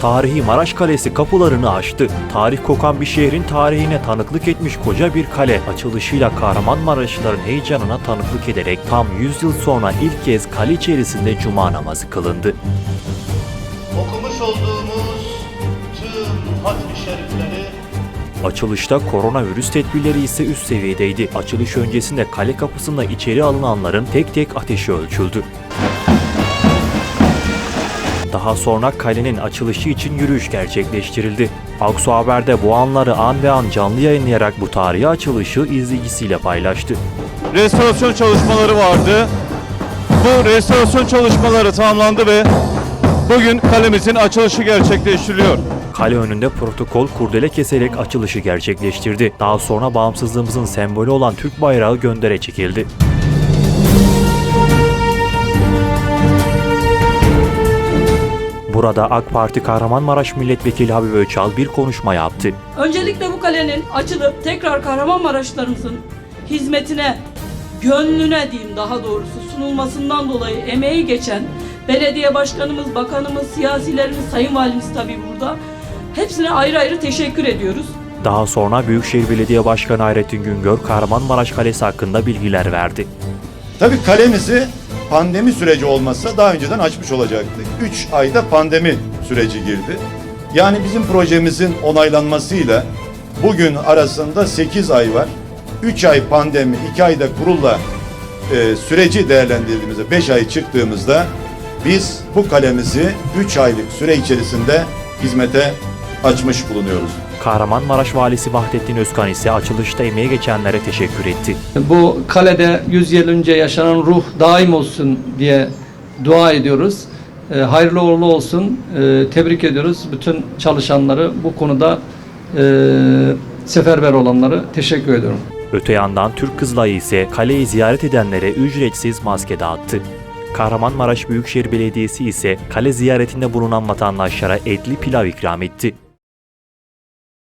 tarihi Maraş Kalesi kapılarını açtı. Tarih kokan bir şehrin tarihine tanıklık etmiş koca bir kale açılışıyla Kahramanmaraşlıların heyecanına tanıklık ederek tam 100 yıl sonra ilk kez kale içerisinde cuma namazı kılındı. okumuş olduğumuz tüm hatmi şerifleri Açılışta koronavirüs tedbirleri ise üst seviyedeydi. Açılış öncesinde kale kapısında içeri alınanların tek tek ateşi ölçüldü. Daha sonra kalenin açılışı için yürüyüş gerçekleştirildi. Aksu Haber'de bu anları an ve an canlı yayınlayarak bu tarihi açılışı izleyicisiyle paylaştı. restorasyon çalışmaları vardı. Bu restorasyon çalışmaları tamamlandı ve bugün kalemizin açılışı gerçekleştiriliyor. Kale önünde protokol kurdele keserek açılışı gerçekleştirdi. Daha sonra bağımsızlığımızın sembolü olan Türk bayrağı göndere çekildi. Burada AK Parti Kahramanmaraş Milletvekili Habib Öçal bir konuşma yaptı. Öncelikle bu kalenin açılıp tekrar Kahramanmaraşlarımızın hizmetine, gönlüne diyeyim daha doğrusu sunulmasından dolayı emeği geçen belediye başkanımız, bakanımız, siyasilerimiz, sayın valimiz tabii burada. Hepsine ayrı ayrı teşekkür ediyoruz. Daha sonra Büyükşehir Belediye Başkanı Hayrettin Güngör Kahramanmaraş Kalesi hakkında bilgiler verdi. Tabii kalemizi pandemi süreci olmazsa daha önceden açmış olacaktık. 3 ayda pandemi süreci girdi. Yani bizim projemizin onaylanmasıyla bugün arasında 8 ay var. 3 ay pandemi, 2 ayda kurulla e, süreci değerlendirdiğimizde 5 ay çıktığımızda biz bu kalemizi 3 aylık süre içerisinde hizmete açmış bulunuyoruz. Kahramanmaraş Valisi Vahdettin Özkan ise açılışta emeği geçenlere teşekkür etti. Bu kalede 100 yıl önce yaşanan ruh daim olsun diye dua ediyoruz. Ee, hayırlı uğurlu olsun. Ee, tebrik ediyoruz bütün çalışanları bu konuda e, seferber olanları teşekkür ediyorum. Öte yandan Türk Kızılayı ise kaleyi ziyaret edenlere ücretsiz maske dağıttı. Kahramanmaraş Büyükşehir Belediyesi ise kale ziyaretinde bulunan vatandaşlara etli pilav ikram etti.